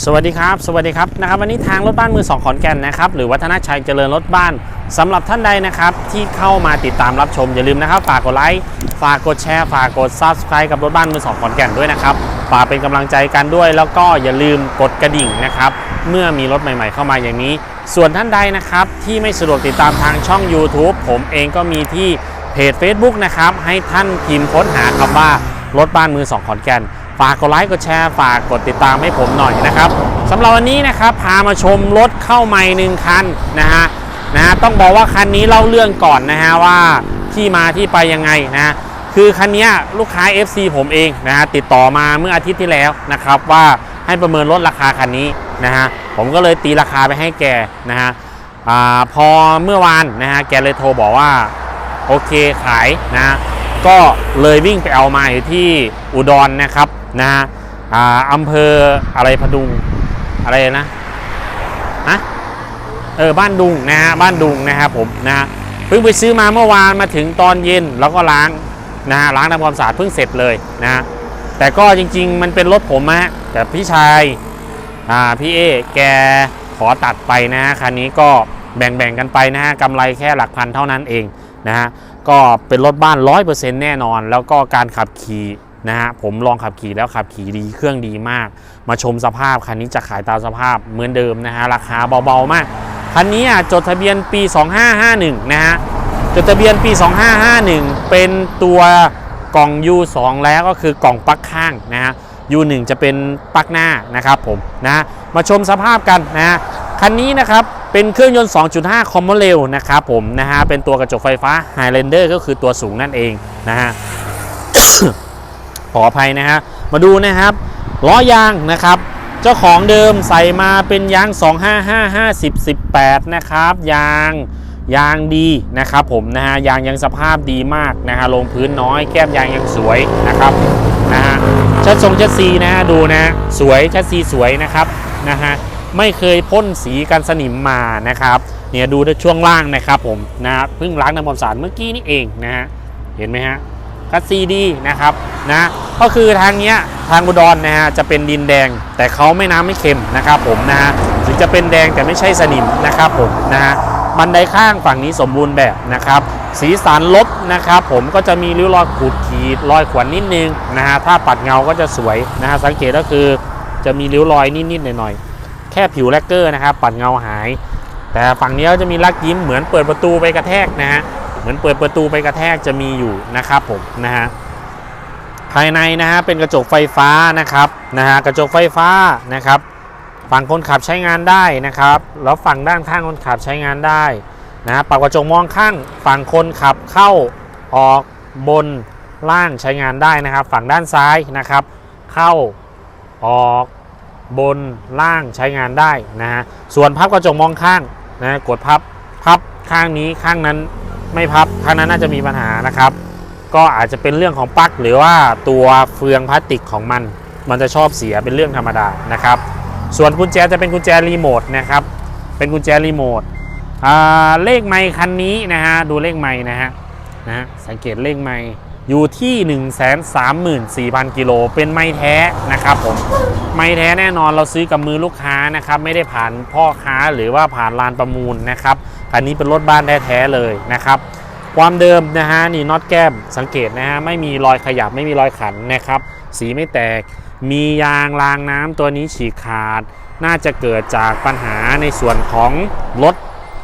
สวัสดีครับสวัสดีครับนะครับวันนี้ทางรถบ้านมือสองขอนแก่นนะครับหรือวัฒนชัยเจริญรถบ้านสำหรับท่านใดนะครับที่เข้ามาติดตามรับชมอย่าลืมนะครับ ฝากกดไลค์ฝากกดแชร์ฝากกด Subscribe กับรถบ้านมือสองขอนแก่นด้วยนะครับฝากเป็นกำลังใจกันด้วย แล้วก็อย่าลืมกดกระดิ่งนะครับเมื่อมีรถใหม่ ๆ เข้ามาอย่างนี้ ส่วนท่านใดนะครับที่ไม่สะดวกติดตามทางช่อง YouTube ผมเองก็มีที่เพจ Facebook นะครับให้ท่านพิมพ์ค้นหาคำว่ารถบ้านมือสองขอนแก่น ฝากกดไลค์กดแชร์ฝากกดติดตามให้ผมหน่อยนะครับสำหรับวันนี้นะครับพามาชมรถเข้าใหม่หนึ่งคันนะฮะนะฮะต้องบอกว่าคันนี้เล่าเรื่องก่อนนะฮะว่าที่มาที่ไปยังไงนะคือคันนี้ลูกค้า FC ผมเองนะฮะติดต่อมาเมื่ออาทิตย์ที่แล้วนะครับว่าให้ประเมินลดราคาคันนี้นะฮะผมก็เลยตีราคาไปให้แกนะฮะอพอเมื่อวานนะฮะแกเลยโทรบอกว่าโอเคขายนะฮะก็เลยวิ่งไปเอามาอยู่ที่อุดรนะครับ นะฮะอ่าอำเภออะไรพดุงอะไรนะฮะเออบ้านดุงนะฮะบ้านดุงนะครับผมนะฮะเพิ่งไปซื้อมาเมื่อวานมาถึงตอนเย็นแล้วก็ล้างนะฮะล้างทำความสะอาดเพิ่งเสร็จเลยนะฮะแต่ก็จริง ๆ มันเป็นรถผมฮะแต่พี่ชายอ่าพี่เอแกขอตัดไปนะฮะคันนี้ก็แบ่งๆกันไปนะฮะกำไรแค่หลักพันเท่านั้นเองนะฮะก็เป็นรถบ้าน 100%แน่นอน แล้วก็การขับขี่ นะฮะผมลองขับขี่แล้วขับขี่ดีเครื่องดีมาก มาชมสภาพคันนี้จะขายตามสภาพเหมือนเดิมนะฮะราคาเบาๆมากคันนี้อะจดทะเบียนปี 2551 นะฮะจดทะเบียนปี 2551 เป็นตัวกล่อง U2 แล้วก็คือกล่องปลั๊กข้างนะฮะ U1 จะเป็นปลั๊กหน้านะครับผมนะมาชมสภาพกันนะฮะคันนี้นะครับเป็นเครื่องยนต์ 2.5 คอมมอนเรลนะครับผมนะฮะเป็นตัวกระจกไฟฟ้า Highlander ก็คือตัวสูงนั่นเองนะฮะ ขออภัยนะฮะ มาดูนะครับล้อยางนะครับ เจ้าของเดิมใส่มาเป็นยาง 255 50 18 นะครับ ยางยางดีนะครับผมนะฮะยางยังสภาพดีมากนะฮะลงพื้นน้อยแก้มยางยังสวยนะครับนะฮะชัดทรงชัดซีนะฮะดูนะสวยชัดซีสวยนะครับนะฮะไม่เคยพ่นสีกันสนิมมานะครับเนี่ยดูด้ช่วงล่างนะครับผมนะฮะเพิ่งล้างน้ำความสะอาดเมื่อกี้นี่เองนะฮะเห็นไหมฮะ คัสซีดีนะครับนะก็คือทางเนี้ยทางอุดรนะฮะจะเป็นดินแดงแต่เขาไม่น้ำไม่เค็มนะครับผมนะฮะถึงจะเป็นแดงแต่ไม่ใช่สนิมนะครับผมนะฮะบันไดข้างฝั่งนี้สมบูรณ์แบบนะครับ สีสันลบนะครับผมก็จะมีริ้วรอยขูดขีดรอยขวนนิดนึงนะฮะถ้าปัดเงาก็จะสวยนะฮะสังเกตก็คือจะมีริ้วรอยนิดๆหน่อยๆแค่ผิวแลกเกอร์นะครับปัดเงาหาย แต่ฝั่งนี้ก็จะมีลักยิ้มเหมือนเปิดประตูไปกระแทกนะฮะ เหมือนเปิดประตูไปกระแทกจะมีอยู่นะครับผมนะฮะภายในนะฮะเป็นกระจกไฟฟ้านะครับนะฮะกระจกไฟฟ้านะครับ ฝั่งคนขับใช้งานได้นะครับ แล้วฝั่งด้านข้างคนขับใช้งานได้นะฮะปรับกระจกมองข้างฝั่งคนขับเข้าออกบนล่างใช้งานได้นะครับ ฝั่งด้านซ้ายนะครับ เข้าออกบนล่างใช้งานได้นะฮะส่วนพับกระจกมองข้างนะกดพับพับข้างนี้ข้างนั้น ไม่พับข้งนั้นน่าจะมีปัญหานะครับ ก็อาจจะเป็นเรื่องของปลั๊กหรือว่าตัวเฟืองพลาสติกของมัน มันจะชอบเสียเป็นเรื่องธรรมดานะครับ ส่วนกุญแจจะเป็นกุญแจรีโมทนะครับ เป็นกุญแจรีโมทเลขไมค์คันนี้นะฮะดูเลขไมค์นะฮะนะสังเกตเลขไมค์อยู่ที่ 134,000 กิโล เป็นไม้แท้นะครับผม ไม้แท้แน่นอนเราซื้อกับมือลูกค้านะครับ ไม่ได้ผ่านพ่อค้าหรือว่าผ่านลานประมูลนะครับ คันนี้เป็นรถบ้านแท้ๆเลยนะครับ ความเดิมนะฮะนี่น็อตแก้มสังเกตนะฮะไม่มีรอยขยับไม่มีรอยขันนะครับ สีไม่แตก มียางรางน้ำตัวนี้ฉีกขาด น่าจะเกิดจากปัญหาในส่วนของรถ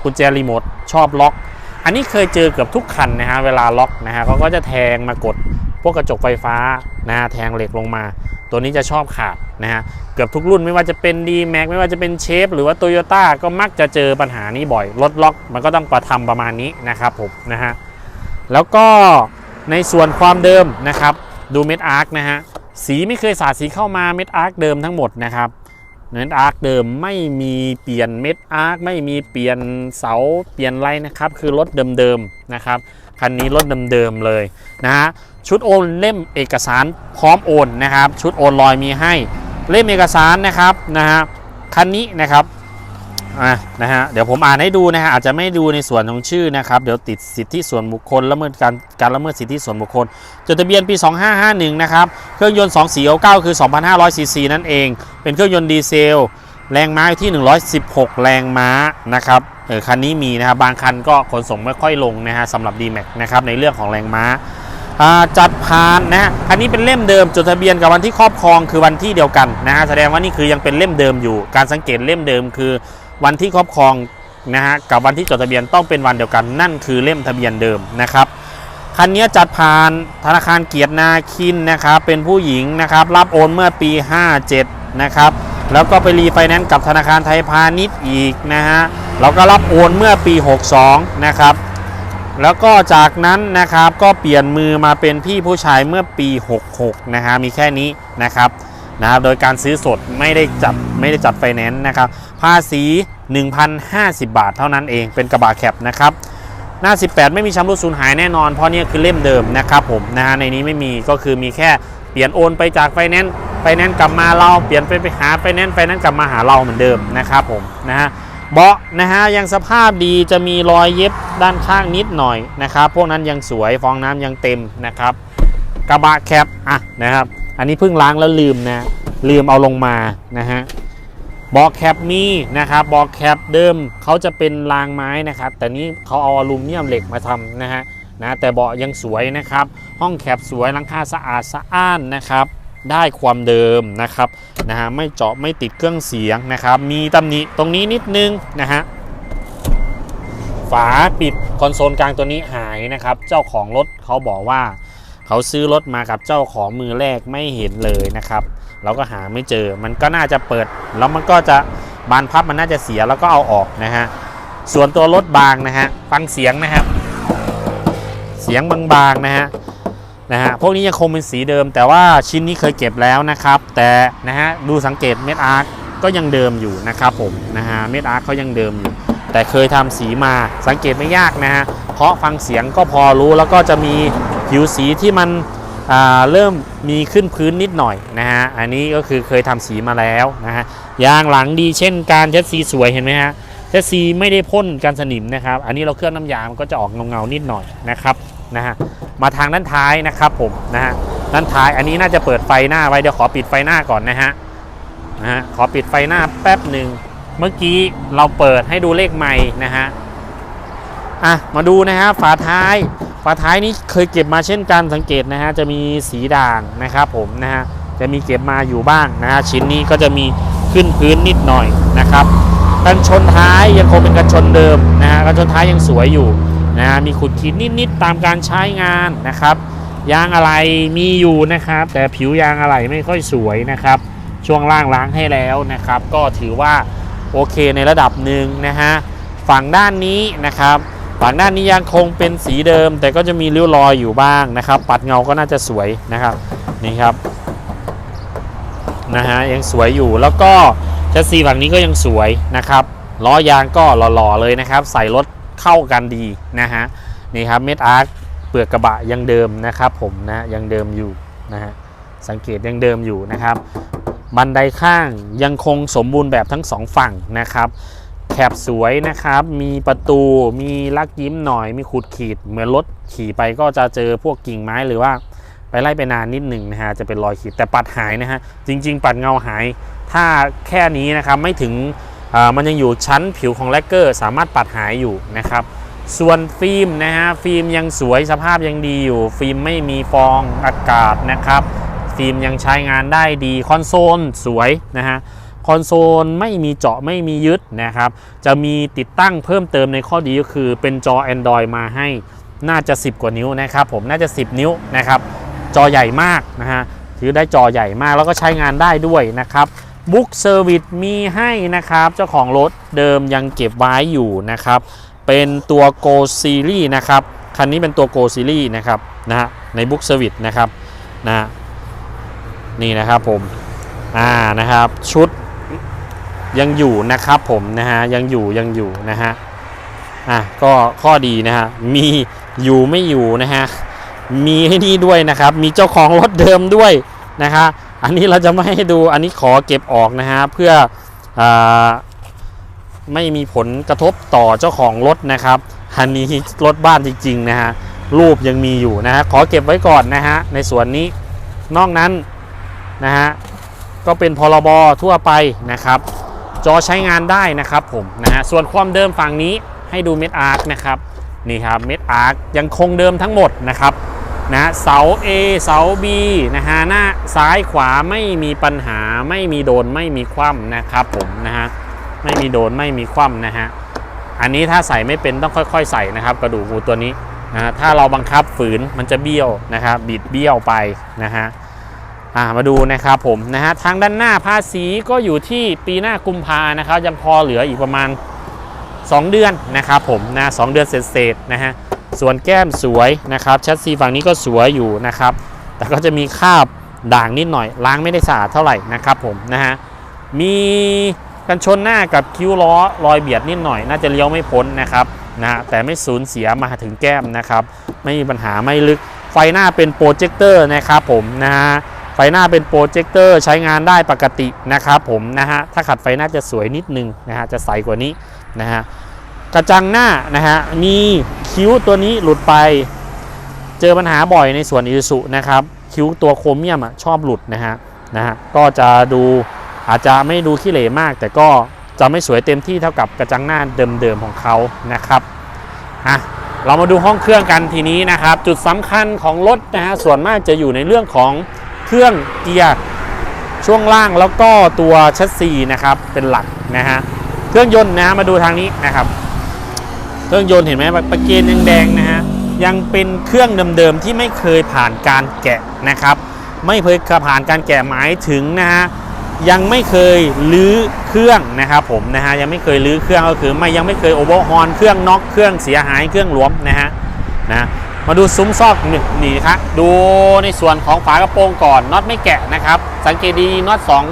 กุญแจรีโมทชอบล็อก อันนี้เคยเจอเกือบทุกคันนะฮะเวลาล็อกนะฮะเขาก็จะแทงมากดพวกกระจกไฟฟ้านะแทงเหล็กลงมา ตัวนี้จะชอบขาดนะฮะเกือบทุกรุ่นไม่ว่าจะเป็น d m a x ไม่ว่าจะเป็นเชฟหรือว่า t o y ยต้ก็มักจะเจอปัญหานี้บ่อยรถล็อกมันก็ต้องประทำประมาณนี้นะครับผมนะฮะแล้วก็ในส่วนความเดิมนะครับดูเม็ดอาร์คนะฮะสีไม่เคยสาดสีเข้ามาเม็ดอาร์คเดิมทั้งหมดนะครับ เม็ดอาร์คเดิมไม่มีเปลี่ยนเม็ดอาร์คไม่มีเปลี่ยนเสาเปลี่ยนไรนะครับ คือรถเดิมๆนะครับคันนี้รถเดิมๆเลยนะฮะชุดโอนเล่มเอกสารพร้อมโอนนะครับ ชุดโอนลอยมีให้ เล่มเอกสารนะครับนะฮะคันนี้นะครับ อะนะฮะเดี๋ยวผมอ่านให้ดูนะฮะอาจจะไม่ดูในส่วนของชื่อนะครับเดี๋ยวติดสิทธิส่วนบุคคลละเมิดการการละเมิดสิทธิส่วนบุคคลจดทะเบียนปี 2551 นะครับเครื่องยนต์ 2499 คือ 2,500 ซีซีนั่นเอง เป็นเครื่องยนต์ดีเซล แรงม้าที่ 116 แรงม้านะครับเออคันนี้มีนะครับบางคันก็ขนส่งไม่ค่อยลงนะฮะสำหรับ D-Max นะครับในเรื่องของแรงม้าจัดผ่านนะฮะอันนี้เป็นเล่มเดิมจดทะเบียนกับวันที่ครอบครองคือวันที่เดียวกันนะฮะแสดงว่านี่คือยังเป็นเล่มเดิมอยู่ การสังเกตเล่มเดิมคือ วันที่ครอบครองนะฮะกับวันที่จดทะเบียนต้องเป็นวันเดียวกันนั่นคือเล่มทะเบียนเดิมนะครับคันนี้จัดผ่านธนาคารเกียรตินาคินนะครับเป็นผู้หญิงนะครับรับโอนเมื่อปี 57 นะครับแล้วก็ไปรีไฟแนนซ์กับธนาคารไทยพาณิชย์อีกนะฮะแล้วก็รับโอนเมื่อปี 62 นะครับแล้วก็จากนั้นนะครับก็เปลี่ยนมือมาเป็นพี่ผู้ชายเมื่อปี 66 นะฮะมีแค่นี้นะครับ นะครับโดยการซื้อสดไม่ได้จัดไม่ได้จัดไฟแนนซ์นะครับภาษี 1,050 บาทเท่านั้นเองเป็นกระบะแคปนะครับหน้า 18 ไม่มีชำรุดสูญหายแน่นอน เพราะนี่คือเล่มเดิมนะครับผมนะฮะในนี้ไม่มีก็คือมีแค่เปลี่ยนโอนไปจากไฟแนนซ์ไฟแนนซ์กลับมาเราเปลี่ยนไปไปหาไฟแนนซ์ไฟแนนซ์กลับมาหาเราเหมือนเดิมนะครับผมนะฮะเบาะนะฮะยังสภาพดีจะมีรอยเย็บด้านข้างนิดหน่อยนะครับพวกนั้นยังสวยฟองน้ำยังเต็มนะครับ กระบะแคปอะนะครับ อันนี้เพิ่งล้างแล้วลืมนะ ลืมเอาลงมานะฮะบอกแคปมีนะครับบอกแคปเดิมเขาจะเป็นรางไม้นะครับ แต่นี้เขาเอาอลูมิเนียมเหล็กมาทำนะฮะนะแต่เบาะยังสวยนะครับ ห้องแคปสวยหลังคาสะอาดสะอ้านนะครับ ได้ความเดิมนะครับนะฮะไม่เจาะไม่ติดเครื่องเสียงนะครับ มีตำหนิตรงนี้นิดนึงนะฮะฝาปิดคอนโซลกลางตัวนี้หายนะครับ เจ้าของรถเขาบอกว่า เขาซื้อรถมากับเจ้าของมือแรกไม่เห็นเลยนะครับ เราก็หาไม่เจอ มันก็น่าจะเปิด แล้วมันก็จะบานพับมันน่าจะเสียแล้วก็เอาออกนะฮะ ส่วนตัวรถบางนะฮะ ฟังเสียงนะครับ เสียงบางๆนะฮะ นะฮะ พวกนี้ยังคงเป็นสีเดิม แต่ว่าชิ้นนี้เคยเก็บแล้วนะครับ แต่นะฮะ ดูสังเกตเม็ดอาร์คก็ยังเดิมอยู่นะครับผม นะฮะ เม็ดอาร์คเขายังเดิมอยู่ แต่เคยทำสีมา สังเกตไม่ยากนะฮะ เพราะฟังเสียงก็พอรู้แล้วก็จะมี ผิวสีที่มันเริ่มมีขึ้นพื้นนิดหน่อยนะฮะ อันนี้ก็คือเคยทำสีมาแล้วนะฮะ ยางหลังดีเช่นการเช็ดสีสวยเห็นไหมฮะ เช็ดสีไม่ได้พ่นกันสนิมนะครับ อันนี้เราเคลื่อบน้ำยามันก็จะออกเงาๆนิดหน่อยนะครับนะฮะ มาทางด้านท้ายนะครับผมนะฮะ ด้านท้ายอันนี้น่าจะเปิดไฟหน้าไว้เดี๋ยวขอปิดไฟหน้าก่อนนะฮะ นะฮะ ขอปิดไฟหน้าแป๊บหนึ่ง เมื่อกี้เราเปิดให้ดูเลขใหม่นะฮะ อะ มาดูนะฮะฝาท้าย ฝาท้ายนี้เคยเก็บมาเช่นกันสังเกตนะฮะจะมีสีด่างนะครับผมนะฮะจะมีเก็บมาอยู่บ้างนะฮะชิ้นนี้ก็จะมีขึ้นพื้นนิดหน่อยนะครับกันชนท้ายยังคงเป็นกันชนเดิมนะฮะกันชนท้ายยังสวยอยู่นะฮะมีขุดขีดนิดๆตามการใช้งานนะครับยางอะไรมีอยู่นะครับ แต่ผิวยางอะไรไม่ค่อยสวยนะครับ ช่วงล่างล้างให้แล้วนะครับ ก็ถือว่าโอเคในระดับหนึ่งนะฮะฝั่งด้านนี้นะครับ ฝั่งด้านนี้ยังคงเป็นสีเดิม แต่ก็จะมีริ้วรอยอยู่บ้างนะครับ ปัดเงาก็น่าจะสวยนะครับนี่ครับนะฮะยังสวยอยู่แล้วก็แชสซีฝั่งนี้ก็ยังสวยนะครับล้อยางก็หล่อๆเลยนะครับ ใส่รถเข้ากันดีนะฮะนี่ครับเม็ดอาร์คเปลือกกระบะยังเดิมนะครับผมนะยังเดิมอยู่นะฮะสังเกตยังเดิมอยู่นะครับ บันไดข้างยังคงสมบูรณ์แบบทั้งสองฝั่งนะครับ แคบสวยนะครับ มีประตู มีลักยิ้มหน่อย มีขูดขีด เหมือนรถขี่ไปก็จะเจอพวกกิ่งไม้หรือว่าไปไล่ไปนานนิดหนึ่งนะฮะ จะเป็นรอยขีด แต่ปัดหายนะฮะ จริง ๆ ปัดเงาหาย ถ้าแค่นี้นะครับ ไม่ถึงอ่ามันยังอยู่ชั้นผิวของแลกเกอร์ สามารถปัดหายอยู่นะครับ ส่วนฟิล์มนะฮะ ฟิล์มยังสวยสภาพยังดีอยู่ ฟิล์มไม่มีฟองอากาศนะครับ ฟิล์มยังใช้งานได้ดี คอนโซลสวยนะฮะ คอนโซลไม่มีเจาะไม่มียึดนะครับ จะมีติดตั้งเพิ่มเติมในข้อดีก็คือเป็นจอ Android มาให้น่าจะ 10 กว่านิ้วนะครับ ผมน่าจะ 10 นิ้วนะครับ จอใหญ่มากนะฮะถือได้จอใหญ่มากแล้วก็ใช้งานได้ด้วยนะครับบุ๊กเซอร์วิสมีให้นะครับ เจ้าของรถเดิมยังเก็บไว้อยู่นะครับ เป็นตัว Go Series นะครับ คันนี้เป็นตัว Go Series นะครับนะฮะในบุ๊กเซอร์วิสนะครับนะฮะนี่นะครับผมอ่านะครับชุด ยังอยู่นะครับผมนะฮะยังอยู่ยังอยู่นะฮะอะก็ข้อดีนะฮะมีอยู่ไม่อยู่นะฮะมีให้นี่ด้วยนะครับ มีเจ้าของรถเดิมด้วยนะฮะอันนี้เราจะไม่ให้ดูอันนี้ขอเก็บออกนะฮะเพื่ออไม่มีผลกระทบต่อเจ้าของรถนะครับอันนี้รถบ้านจริงๆนะฮะรูปยังมีอยู่นะฮะขอเก็บไว้ก่อนนะฮะในส่วนนี้นอกนั้นนะฮะก็เป็นพรบทั่วไปนะครับ จอใช้งานได้นะครับผมนะฮะส่วนความเดิมฝั่งนี้ให้ดูเม็ดอาร์คนะครับนี่ครับเม็ดอาร์คยังคงเดิมทั้งหมดนะครับนะเสา A เสา B นะฮะหน้าซ้ายขวาไม่มีปัญหาไม่มีโดนไม่มีคว่ำนะครับผมนะฮะไม่มีโดนไม่มีคว่ำนะฮะอันนี้ถ้าใส่ไม่เป็นต้องค่อย ๆ ใส่นะครับ กระดูกงูตัวนี้นะฮะถ้าเราบังคับฝืนมันจะเบี้ยวนะครับบิดเบี้ยวไปนะฮะ มาดูนะครับผมนะฮะทางด้านหน้าภาษีก็อยู่ที่ปีหน้ากุมภานะครับยังพอเหลืออีกประมาณ 2 เดือนนะครับผมนะสองเดือนเศษๆนะฮะส่วนแก้มสวยนะครับแชสซีฝั่งนี้ก็สวยอยู่นะครับ แต่ก็จะมีคราบด่างนิดหน่อยล้างไม่ได้สะอาดเท่าไหร่นะครับผมนะฮะมีกันชนหน้ากับคิ้วล้อรอยเบียดนิดหน่อย น่าจะเลี้ยวไม่พ้นนะครับนะฮะแต่ไม่สูญเสียมาถึงแก้มนะครับ ไม่มีปัญหาไม่ลึกไฟหน้าเป็นโปรเจคเตอร์นะครับผมนะฮะ ไฟหน้าเป็นโปรเจคเตอร์ใช้งานได้ปกตินะครับผมนะฮะถ้าขัดไฟหน้าจะสวยนิดนึงนะฮะจะใสกว่านี้นะฮะกระจังหน้านะฮะมีคิ้วตัวนี้หลุดไป เจอปัญหาบ่อยในส่วนอิสุนะครับคิ้วตัวโครเมียมอะชอบหลุดนะฮะนะฮะก็จะดูอาจจะไม่ดูขี้เหร่มาก แต่ก็จะไม่สวยเต็มที่เท่ากับกระจังหน้าเดิมๆของเขานะครับอะเรามาดูห้องเครื่องกันทีนี้นะครับ จุดสำคัญของรถนะฮะส่วนมากจะอยู่ในเรื่องของ เครื่องเกียร์ช่วงล่างแล้วก็ตัวชัสซีนะครับเป็นหลักนะฮะเครื่องยนต์นะฮะมาดูทางนี้นะครับ เครื่องยนต์เห็นไหมประเกนยังแดงนะฮะยังเป็นเครื่องเดิมๆที่ไม่เคยผ่านการแกะนะครับ ไม่เคยผ่านการแกะหมายถึงนะฮะยังไม่เคยลื้อเครื่องนะครับผมนะฮะยังไม่เคยลื้อเครื่องก็คือไม่ยังไม่เคยโอเวอร์ฮอนเครื่องน็อกเครื่องเสียหายเครื่องหลวมนะฮะนะ มาดูซุ้มซอกนี่นี่ครับ ดูในส่วนของฝากระโปรงก่อนน็อตไม่แกะนะครับ สังเกตดีน็อตสอง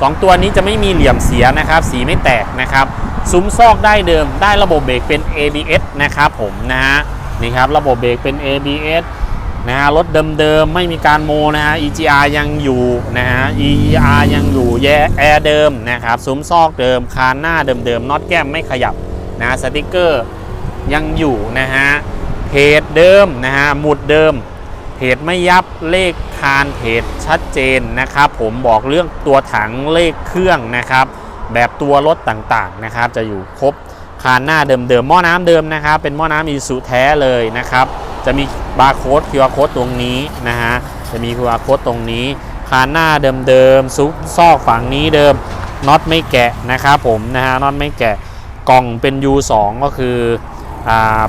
สองตัวนี้จะไม่มีเหลี่ยมเสียนะครับ สีไม่แตกนะครับ ซุ้มซอกได้เดิมได้ระบบเบรกเป็น ABS นะครับผมนะฮะนี่ครับระบบเบรกเป็น ABS นะฮะรถเดิมๆไม่มีการโมนะฮะ EGR ยังอยู่นะฮะ EGR ยังอยู่แย่แอร์เดิมนะครับซุ้มซอกเดิมคานหน้าเดิมๆน็อตแก้มไม่ขยับนะสติกเกอร์ยังอยู่นะฮะ เพจเดิมนะฮะหมุดเดิม เพจไม่ยับเลขคานเพจชัดเจนนะครับผมบอกเรื่องตัวถังเลขเครื่องนะครับ แบบตัวรถต่างๆนะครับจะอยู่ครบคานหน้าเดิมๆหม้อน้ำเดิมนะครับ เป็นหม้อน้ำอีสุแท้เลยนะครับ จะมีบาร์โค้ด QR โค้ดตรงนี้นะฮะจะมี QR โค้ดตรงนี้คานหน้าเดิมๆซุกซอกฝั่งนี้เดิมน็อตไม่แกะนะครับผมนะฮะน็อตไม่แกะกล่องเป็น U2 ก็คือ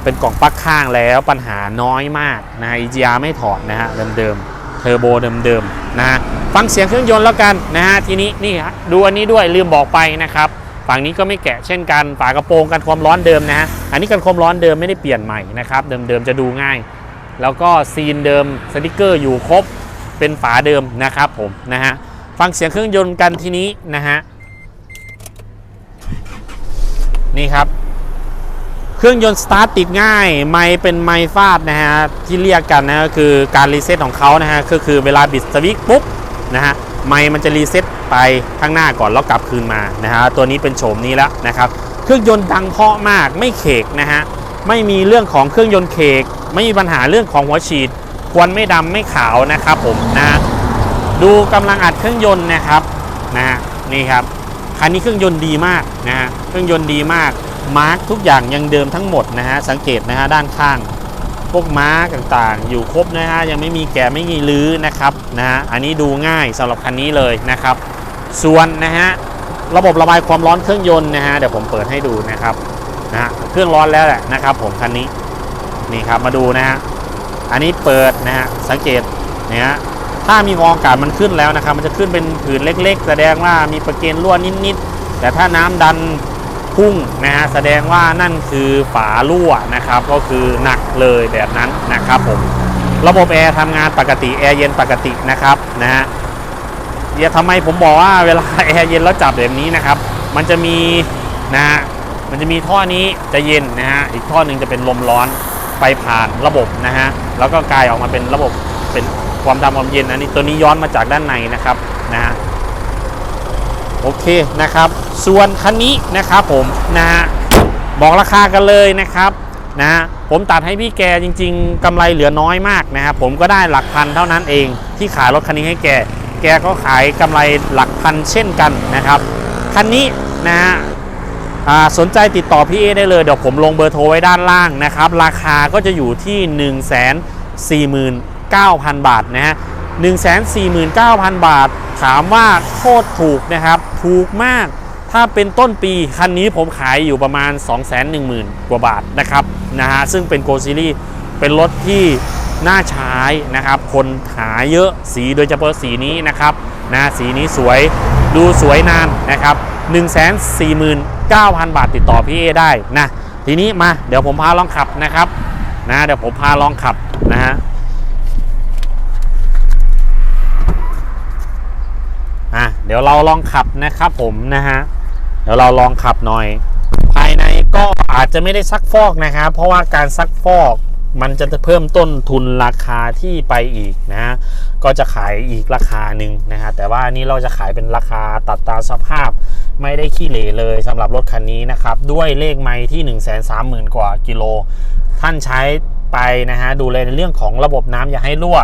เป็นกล่องปลั๊กข้างแล้วปัญหาน้อยมากนะฮะ EGR ไม่ถอดนะฮะเดิมๆเทอร์โบเดิมๆนะฮะฟังเสียงเครื่องยนต์แล้วกันนะฮะทีนี้นี่ฮะดูอันนี้ด้วยลืมบอกไปนะครับฝั่งนี้ก็ไม่แกะเช่นกันฝากระโปรงกันความร้อนเดิมนะฮะอันนี้กันความร้อนเดิมไม่ได้เปลี่ยนใหม่นะครับเดิมๆจะดูง่าย แล้วก็ซีนเดิมสติกเกอร์อยู่ครบเป็นฝาเดิมนะครับผมนะฮะฟังเสียงเครื่องยนต์กันทีนี้นะฮะนี่ครับ เครื่องยนต์สตาร์ทติดง่าย ไม่เป็นไมค์ฟาดนะฮะที่เรียกกันนะก็คือการรีเซ็ตของเขานะฮะก็คือเวลาบิดสวิตปุ๊บนะฮะไมค์มันจะรีเซ็ตไปข้างหน้าก่อนแล้วกลับคืนมานะฮะตัวนี้เป็นโฉมนี้แล้วนะครับเครื่องยนต์ดังเพาะมากไม่เขกนะฮะไม่มีเรื่องของเครื่องยนต์เขก ไม่มีปัญหาเรื่องของหัวฉีด ควันไม่ดำไม่ขาวนะครับผมนะฮะดูกำลังอัดเครื่องยนต์นะครับนะฮะนี่ครับคันนี้เครื่องยนต์ดีมากนะฮะเครื่องยนต์ดีมาก มาร์กทุกอย่างยังเดิมทั้งหมดนะฮะสังเกตนะฮะด้านข้าง พวกมาร์กต่างๆ อยู่ครบนะฮะยังไม่มีแกะไม่มีลื้อนะครับนะฮะอันนี้ดูง่ายสำหรับคันนี้เลยนะครับ ส่วนนะฮะระบบระบายความร้อนเครื่องยนต์นะฮะเดี๋ยวผมเปิดให้ดูนะครับนะฮะเครื่องร้อนแล้วแหละนะครับ ผมคันนี้นี่ครับมาดูนะฮะอันนี้เปิดนะฮะสังเกตนะฮะถ้ามีฟองอากาศมันขึ้นแล้วนะครับ มันจะขึ้นเป็นผืนเล็ก ๆ แสดงว่ามีประเกนรั่วนิดๆแต่ถ้าน้ำดัน พุ่งนะฮะแสดงว่านั่นคือฝารั่วนะครับ ก็คือหนักเลยแบบนั้นนะครับผมระบบแอร์ทำงานปกติแอร์เย็นปกตินะครับนะฮะเดี๋ยวทำไมผมบอกว่าเวลาแอร์เย็นแล้วจับแบบนี้นะครับ มันจะมีนะฮะมันจะมีท่อนี้จะเย็นนะฮะอีกท่อหนึ่งจะเป็นลมร้อนไปผ่านระบบนะฮะแล้วก็กลายออกมาเป็นระบบเป็นความดำความเย็นอันนี้ตัวนี้ย้อนมาจากด้านในนะครับนะฮะ โอเคนะครับ ส่วนคันนี้นะครับผมนะฮะบอกราคากันเลยนะครับนะฮะผมตัดให้พี่แกจริง ๆกำไรเหลือน้อยมากนะครับผมก็ได้หลักพันเท่านั้นเองที่ขายรถคันนี้ให้แก แกก็ขายกำไรหลักพันเช่นกันนะครับคันนี้นะฮะสนใจติดต่อพี่เอได้เลย เดี๋ยวผมลงเบอร์โทรไว้ด้านล่างนะครับ ราคาก็จะอยู่ที่ 1 4 9 0 0 0 บาทนะฮะ 149,000 บาท ถามว่าโคตรถูกนะครับ ถูกมาก ถ้าเป็นต้นปี คันนี้ผมขายอยู่ประมาณ 210,000 กว่าบาทนะครับนะฮะซึ่งเป็นโกซีรีเป็นรถที่น่าใช้นะครับ คนหาเยอะสีโดยเฉพาะสีนี้นะครับนะสีนี้สวยดูสวยนานนะครับ 149,000 บาทติดต่อพี่เอได้นะทีนี้มาเดี๋ยวผมพาลองขับนะครับนะเดี๋ยวผมพาลองขับนะฮะ อะเดี๋ยวเราลองขับนะครับผมนะฮะเดี๋ยวเราลองขับหน่อย ภายในก็อาจจะไม่ได้ซักฟอกนะครับเพราะว่าการซักฟอกมันจะเพิ่มต้นทุนราคาที่ไปอีกนะ ก็จะขายอีกราคาหนึ่งนะฮะ แต่ว่านี้เราจะขายเป็นราคาตัดตาสภาพ ไม่ได้ขี้เหร่เลยสำหรับรถคันนี้นะครับ ด้วยเลขไม้ที่ 1 3 0 0 0 0 กว่ากิโล ท่านใช้ไปนะฮะ ดูแลในเรื่องของระบบน้ำอย่าให้รั่ว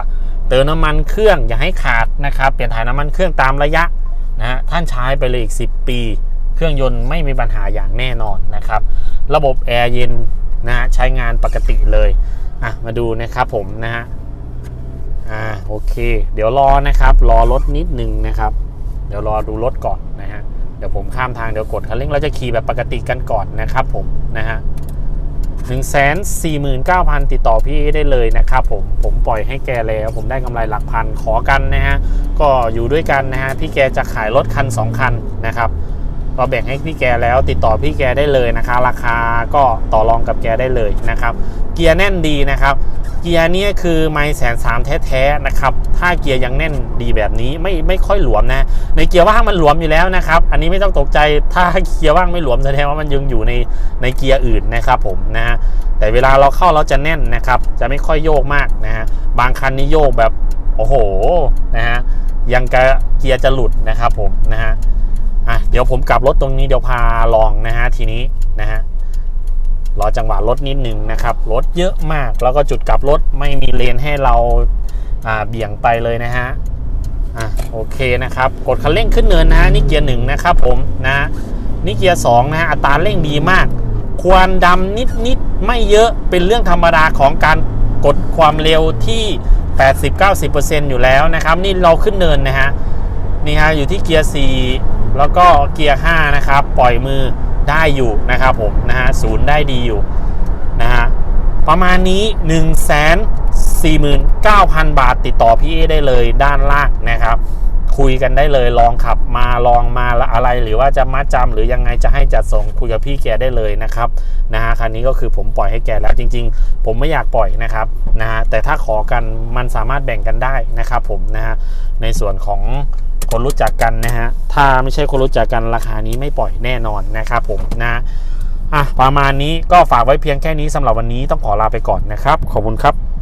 เติมน้ำมันเครื่องอย่าให้ขาดนะครับ เปลี่ยนถ่ายน้ำมันเครื่องตามระยะนะฮะท่านใช้ไปเลยอีก 10 ปี เครื่องยนต์ไม่มีปัญหาอย่างแน่นอนนะครับ ระบบแอร์เย็นนะฮะใช้งานปกติเลยอะมาดูนะครับผมนะฮะอ่าโอเค เดี๋ยวรอนะครับรอรถนิดนึงนะครับ เดี๋ยวรอดูรถก่อนนะฮะเดี๋ยวผมข้ามทางเดี๋ยวกดคันเร่งเราจะขี่แบบปกติกันก่อนนะครับผมนะฮะ 1 4 9 0 0 0 ติดต่อพี่ได้เลยนะครับผมผมปล่อยให้แกแล้ว ผมได้กำไรหลักพันขอกันนะฮะก็อยู่ด้วยกันนะฮะพี่แกจะขายรถคัน 2 คันนะครับ ก็แบ่งให้พี่แกแล้วติดต่อพี่แกได้เลยนะคะ ราคาก็ต่อรองกับแกได้เลยนะครับ เกียร์แน่นดีนะครับ เกียร์เนี่ยคือไมล์แสนสามแท้ๆนะครับ ถ้าเกียร์ยังแน่นดีแบบนี้ไม่ไม่ค่อยหลวมนะ ในเกียร์ว่างมันหลวมอยู่แล้วนะครับ อันนี้ไม่ต้องตกใจถ้าเกียร์ว่างไม่หลวมแสดงว่ามันยังอยู่ในในเกียร์อื่นนะครับผมนะฮะแต่เวลาเราเข้าเราจะแน่นนะครับ จะไม่ค่อยโยกมากนะฮะบางคันนี่โยกแบบโอ้โหนะฮะยังกะเกียร์จะหลุดนะครับผมนะฮะ อะเดี๋ยวผมกลับรถตรงนี้เดี๋ยวพาลองนะฮะทีนี้นะฮะรอจังหวะรถนิดนึงนะครับรถเยอะมากแล้วก็จุดกลับรถไม่มีเลนให้เราเบี่ยงไปเลยนะฮะอะโอเคนะครับ กดคันเร่งขึ้นเนินนะฮะนี่เกียร์หนึ่งนะครับผมนะนี่เกียร์สองนะฮะอัตราเร่งดีมาก ควรดำนิดนิดไม่เยอะเป็นเรื่องธรรมดาของการกดความเร็วที่ 80-90%อยู่แล้วนะครับ นี่เราขึ้นเนินนะฮะนี่ฮะอยู่ที่เกียร์4 แล้วก็เกียร์5นะครับปล่อยมือได้อยู่นะครับผมนะฮะศูนย์ได้ดีอยู่นะฮะประมาณนี้ 1 4 9 0 0 0 บาทติดต่อพี่เอได้เลยด้านล่างนะครับ คุยกันได้เลยลองขับมาลองมาละอะไรหรือว่าจะมาจำหรือยังไงจะให้จัดส่งคุยกับพี่แกได้เลยนะครับนะฮะคันนี้ก็คือผมปล่อยให้แกแล้วจริง ๆ ผมไม่อยากปล่อยนะครับนะฮะแต่ถ้าขอกันมันสามารถแบ่งกันได้นะครับผมนะฮะในส่วนของ คนรู้จักกันนะฮะ ถ้าไม่ใช่คนรู้จักกันราคานี้ไม่ปล่อยแน่นอนนะครับผมนะอะประมาณนี้ก็ฝากไว้เพียงแค่นี้สำหรับวันนี้ต้องขอลาไปก่อนนะครับ ขอบคุณครับ